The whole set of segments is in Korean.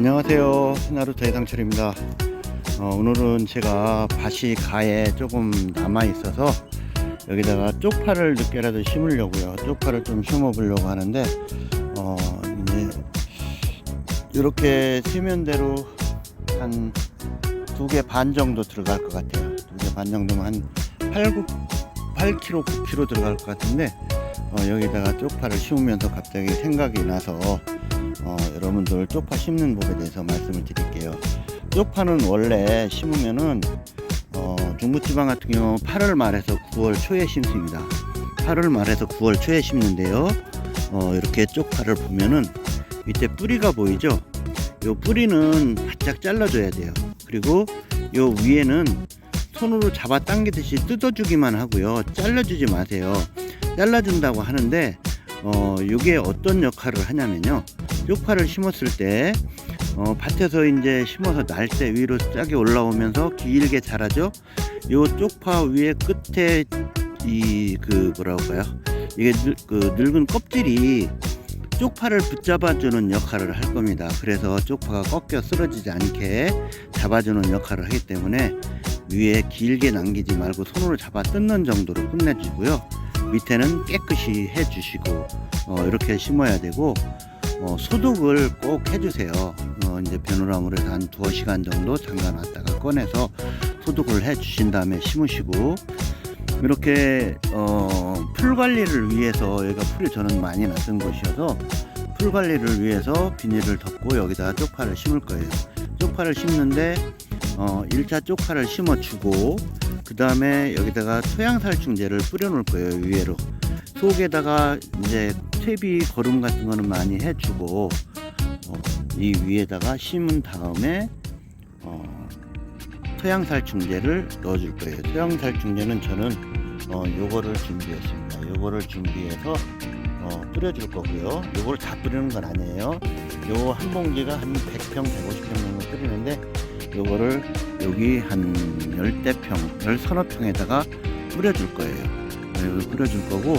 안녕하세요. 신하루터 해상철입니다. 어, 오늘은 제가 밭이 가에 조금 남아 있어서 여기다가 쪽파를 늦게라도 심으려고요. 쪽파를 좀 심어 보려고 하는데 어, 이제 이렇게 세면대로 한 두 개 반 정도 들어갈 것 같아요. 두 개 반 정도면 한 8, 9, 8kg, 9kg 들어갈 것 같은데 어, 여기다가 쪽파를 심으면서 갑자기 생각이 나서 어, 여러분들 쪽파 심는 법에 대해서 말씀을 드릴게요. 쪽파는 원래 심으면은 어, 중부지방 같은 경우 8월 말에서 9월 초에 심습니다. 8월 말에서 9월 초에 심는데요. 어, 이렇게 쪽파를 보면은 밑에 뿌리가 보이죠? 요 뿌리는 바짝 잘라줘야 돼요. 그리고 요 위에는 손으로 잡아 당기듯이 뜯어주기만 하고요. 잘라주지 마세요. 잘라준다고 하는데 어, 이게 어떤 역할을 하냐면요. 쪽파를 심었을 때 어, 밭에서 이제 심어서 날때 위로 쫙게 올라오면서 길게 자라죠. 요 쪽파 위에 끝에 이 그 뭐라고 할까요? 이게 늙, 그 늙은 껍질이 쪽파를 붙잡아주는 역할을 할 겁니다. 그래서 쪽파가 꺾여 쓰러지지 않게 잡아주는 역할을 하기 때문에 위에 길게 남기지 말고 손으로 잡아 뜯는 정도로 끝내주고요. 밑에는 깨끗이 해주시고 어, 이렇게 심어야 되고 어, 소독을 꼭 해주세요. 어, 이제 비누나무를 한 두어 시간 정도 잠가놨다가 꺼내서 소독을 해주신 다음에 심으시고 이렇게 어, 풀 관리를 위해서 여기가 풀이 저는 많이 났던 곳이어서 풀 관리를 위해서 비닐을 덮고 여기다가 쪽파를 심을 거예요. 쪽파를 심는데 어, 1차 쪽파를 심어주고 그 다음에 여기다가 토양살충제를 뿌려놓을 거예요 위에로 속에다가 이제 퇴비 거름 같은 거는 많이 해주고 어, 이 위에다가 심은 다음에 어, 토양살충제를 넣어줄 거예요. 토양살충제는 저는 어, 요거를 준비했습니다. 요거를 준비해서 어, 뿌려줄 거고요. 요거를 다 뿌리는 건 아니에요. 요 한 봉지가 한 100평, 150평 정도 뿌리는데 요거를 여기 한 열대평, 열서너 평에다가 뿌려줄 거예요. 뿌려줄 거고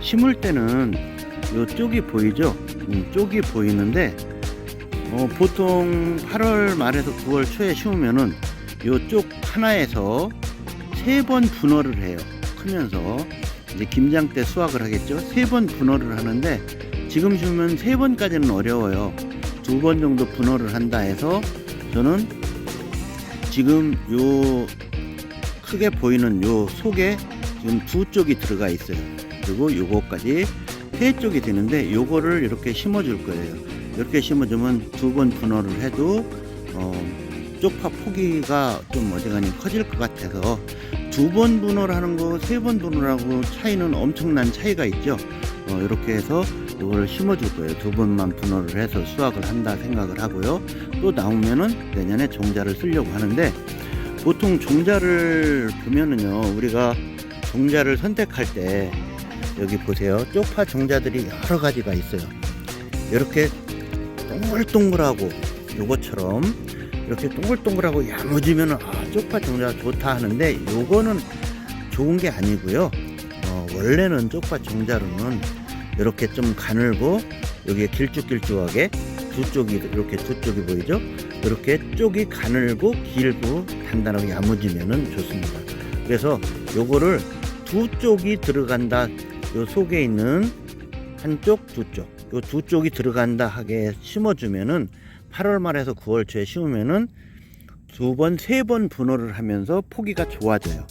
심을 때는 요 쪽이 보이죠? 음, 쪽이 보이는데 어, 보통 8월 말에서 9월 초에 심으면은 요쪽 하나에서 세 번 분할을 해요. 크면서 이제 김장 때 수확을 하겠죠. 세 번 분할을 하는데 지금 심으면 세 번까지는 어려워요. 두 번 정도 분할을 한다 해서 저는 지금 요 크게 보이는 요 속에 지금 두 쪽이 들어가 있어요. 그리고 요거까지 세 쪽이 되는데 요거를 이렇게 심어 줄 거예요. 이렇게 심어 주면 두 번 분할을 해도 어, 쪽파 포기가 좀 어지간히 커질 것 같아서 두 번 분할하는 거, 세 번 분할하고 차이는 엄청난 차이가 있죠. 어, 이렇게 해서 이거를 심어줄 거예요. 두 번만 분할을 해서 수확을 한다 생각을 하고요. 또 나오면은 내년에 종자를 쓰려고 하는데 보통 종자를 보면은요, 우리가 종자를 선택할 때 여기 보세요. 쪽파 종자들이 여러 가지가 있어요. 이렇게 동글동글하고 요것처럼 이렇게 동글동글하고 야무지면 아 쪽파 종자 좋다 하는데 요거는 좋은 게 아니고요. 어, 원래는 쪽파 종자로는 이렇게 좀 가늘고 여기에 길쭉길쭉하게 두 쪽이 이렇게 두 쪽이 보이죠? 이렇게 쪽이 가늘고 길고 단단하게 야무지면은 좋습니다. 그래서 요거를 두 쪽이 들어간다. 요 속에 있는 한쪽, 두 쪽. 요 두 쪽이 들어간다 하게 심어주면은 8월 말에서 9월 초에 심으면은 두 번, 세 번 분할을 하면서 포기가 좋아져요.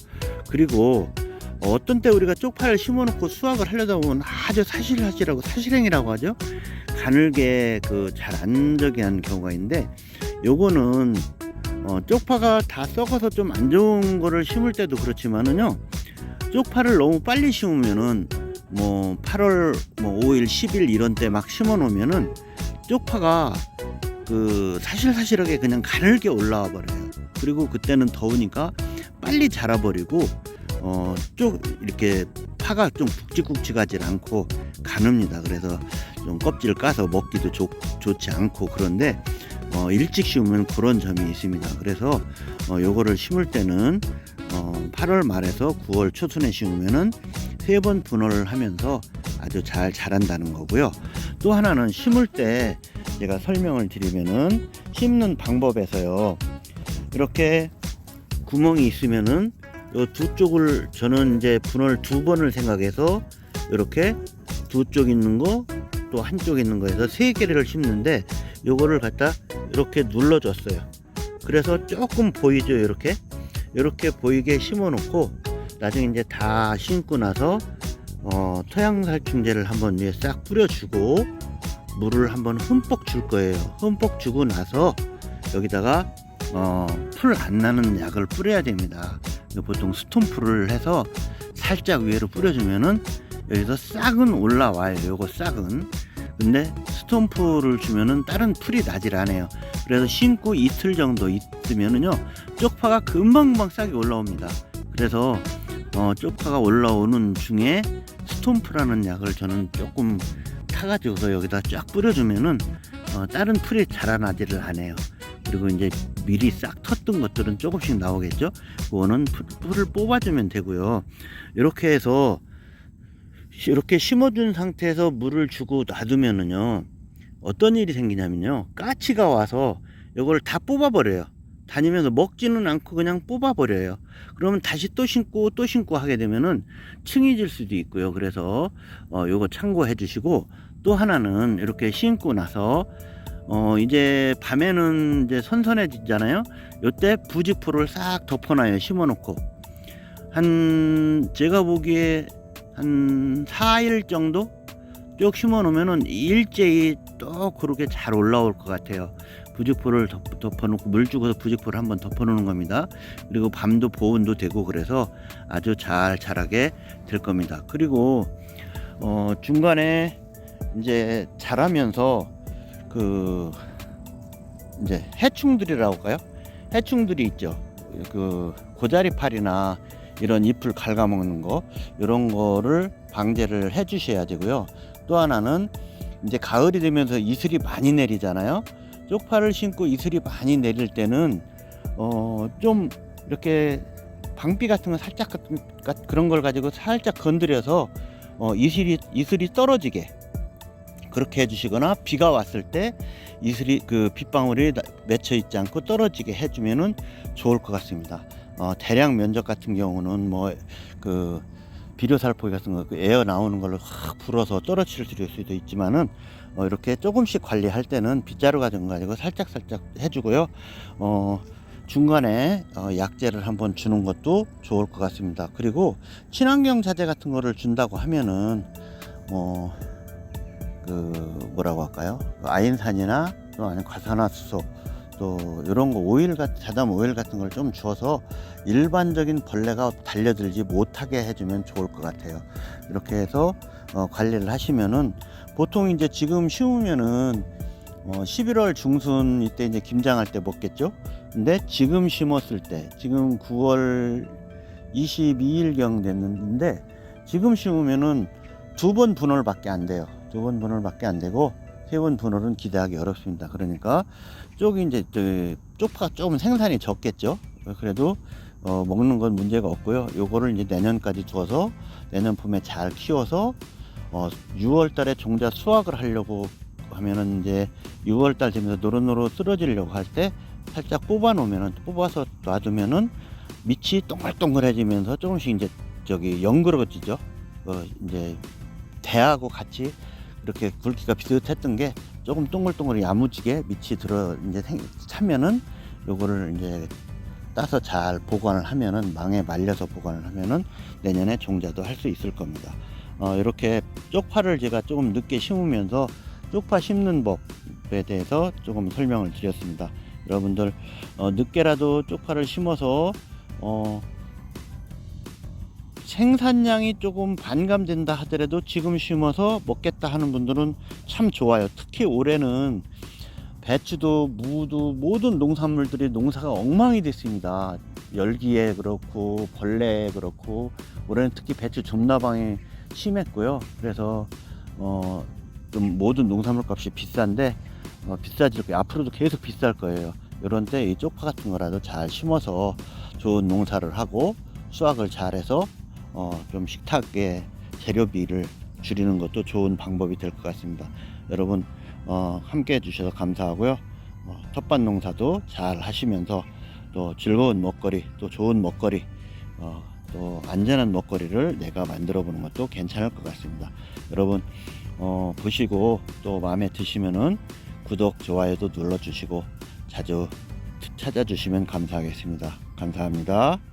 그리고 어떤 때 우리가 쪽파를 심어놓고 수확을 하려다 보면 아주 사실사실하고 사실행이라고 하죠. 가늘게 그 잘 안 저기 한 경우가 있는데 요거는 어, 쪽파가 다 썩어서 좀 안 좋은 거를 심을 때도 그렇지만은요. 쪽파를 너무 빨리 심으면은 뭐 8월 뭐 5일, 10일 이런 때 막 심어 놓으면은 쪽파가 그 사실사실하게 그냥 가늘게 올라와 버려요. 그리고 그때는 더우니까 빨리 자라 버리고 어 쪽 이렇게 파가 좀 굵직굵직하지 않고 가늡니다. 그래서 좀 껍질을 까서 먹기도 좋, 좋지 않고 그런데 어 일찍 심으면 그런 점이 있습니다. 그래서 어 요거를 심을 때는 어 8월 말에서 9월 초순에 심으면은 세 번 분할을 하면서 아주 잘 자란다는 거고요. 또 하나는 심을 때 제가 설명을 드리면은 심는 방법에서요. 이렇게 구멍이 있으면은 요두 쪽을 저는 이제 분월 두 번을 생각해서 이렇게 두 쪽 있는 거 또 한쪽 있는 거에서 세 개를 심는데 요거를 갖다 이렇게 눌러줬어요. 그래서 조금 보이죠 이렇게 이렇게 보이게 심어 놓고 나중에 이제 다 심고 나서 어, 토양살충제를 한번 위에 싹 뿌려주고 물을 한번 흠뻑 줄 거예요. 흠뻑 주고 나서 여기다가 어, 풀 안 나는 약을 뿌려야 됩니다. 보통 스톤풀을 해서 살짝 위로 뿌려주면은 여기서 싹은 올라와요. 요거 싹은. 근데 스톤풀을 주면은 다른 풀이 나질 않아요. 그래서 심고 이틀 정도 있으면은요 쪽파가 금방금방 싹이 올라옵니다. 그래서 어, 쪽파가 올라오는 중에 스톤프라는 약을 저는 조금 타가지고서 여기다 쫙 뿌려주면은 어, 다른 풀이 자라나지를 않아요. 그리고 이제 미리 싹 텄던 것들은 조금씩 나오겠죠. 그거는 풀- 풀을 뽑아주면 되고요. 이렇게 해서 이렇게 심어준 상태에서 물을 주고 놔두면은요 어떤 일이 생기냐면요 까치가 와서 이걸 다 뽑아버려요. 다니면서 먹지는 않고 그냥 뽑아버려요. 그러면 다시 또 심고 또 심고 하게 되면은 층이 질 수도 있고요. 그래서 어 요거 참고해 주시고 또 하나는 이렇게 심고 나서 어 이제 밤에는 이제 선선해지잖아요. 요때 부직포를 싹 덮어놔요. 심어놓고 한 제가 보기에 한 4일 정도 쭉 심어놓으면은 일제히 또 그렇게 잘 올라올 것 같아요. 부직포를 덮, 덮어놓고 물 주고서 부직포를 한번 덮어놓는 겁니다. 그리고 밤도 보온도 되고 그래서 아주 잘 자라게 될 겁니다. 그리고 어, 중간에 이제 자라면서 그 이제 해충들이라고 할까요? 해충들이 있죠. 그 고자리팔이나 이런 잎을 갉아먹는 거 이런 거를 방제를 해 주셔야 되고요. 또 하나는 이제 가을이 되면서 이슬이 많이 내리잖아요. 쪽파를 심고 이슬이 많이 내릴 때는 어 좀 이렇게 방비 같은 거 살짝 같은 가- 그런 걸 가지고 살짝 건드려서 어 이슬이 이슬이 떨어지게 그렇게 해주시거나 비가 왔을 때 이슬이 그 빗방울이 나- 맺혀 있지 않고 떨어지게 해주면은 좋을 것 같습니다. 어 대량 면적 같은 경우는 뭐 그 비료살포기 같은 거 그 에어 나오는 걸로 확 불어서 떨어질 수도 있지만은 어, 이렇게 조금씩 관리할 때는 빗자루 거 가지고 살짝 살짝 해주고요. 어, 중간에 어, 약재를 한번 주는 것도 좋을 것 같습니다. 그리고 친환경 자재 같은 거를 준다고 하면은 뭐그 뭐라고 할까요? 그 아인산이나 또 아니면 과산화수소 또 이런 거 오일 같은 자담 오일 같은 걸 좀 주어서 일반적인 벌레가 달려들지 못하게 해주면 좋을 것 같아요. 이렇게 해서 어, 관리를 하시면은 보통 이제 지금 심으면은 어, 11월 중순 이때 이제 김장할 때 먹겠죠. 근데 지금 심었을 때 지금 9월 22일 경 됐는데 지금 심으면은 두 번 분월밖에 안 돼요. 두 번 분월밖에 안 되고 세 번 분월은 기대하기 어렵습니다. 그러니까 쪽이 이제 저 쪽파가 조금 생산이 적겠죠. 그래도 어, 먹는 건 문제가 없고요. 요거를 이제 내년까지 두어서 내년 봄에 잘 키워서 어, 6월 달에 종자 수확을 하려고 하면은 이제 6월 달 되면서 노릇노릇 쓰러지려고 할 때 살짝 뽑아 놓으면은 뽑아서 놔두면은 밑이 동글동글해지면서 조금씩 이제 저기 연그러지죠. 어, 이제 대하고 같이 이렇게 굵기가 비슷했던 게 조금 동글동글 야무지게 밑이 들어 이제 생, 차면은 요거를 이제 따서 잘 보관을 하면은 망에 말려서 보관을 하면은 내년에 종자도 할 수 있을 겁니다. 어, 이렇게 쪽파를 제가 조금 늦게 심으면서 쪽파 심는 법에 대해서 조금 설명을 드렸습니다. 여러분들 어, 늦게라도 쪽파를 심어서 어, 생산량이 조금 반감된다 하더라도 지금 심어서 먹겠다 하는 분들은 참 좋아요. 특히 올해는 배추도 무도 모든 농산물들이 농사가 엉망이 됐습니다. 열기에 그렇고 벌레에 그렇고 올해는 특히 배추 점나방이 심했고요. 그래서 어, 좀 모든 농산물 값이 비싼데 어, 비싸질 거예요. 앞으로도 계속 비쌀 거예요. 이런 때 이 쪽파 같은 거라도 잘 심어서 좋은 농사를 하고 수확을 잘해서 어, 좀 식탁에 재료비를 줄이는 것도 좋은 방법이 될 것 같습니다. 여러분 어, 함께 해주셔서 감사하고요. 어, 텃밭 농사도 잘 하시면서 또 즐거운 먹거리, 또 좋은 먹거리, 어, 또 안전한 먹거리를 내가 만들어 보는 것도 괜찮을 것 같습니다. 여러분 어, 보시고 또 마음에 드시면은 구독, 좋아요도 눌러주시고 자주 찾아주시면 감사하겠습니다. 감사합니다.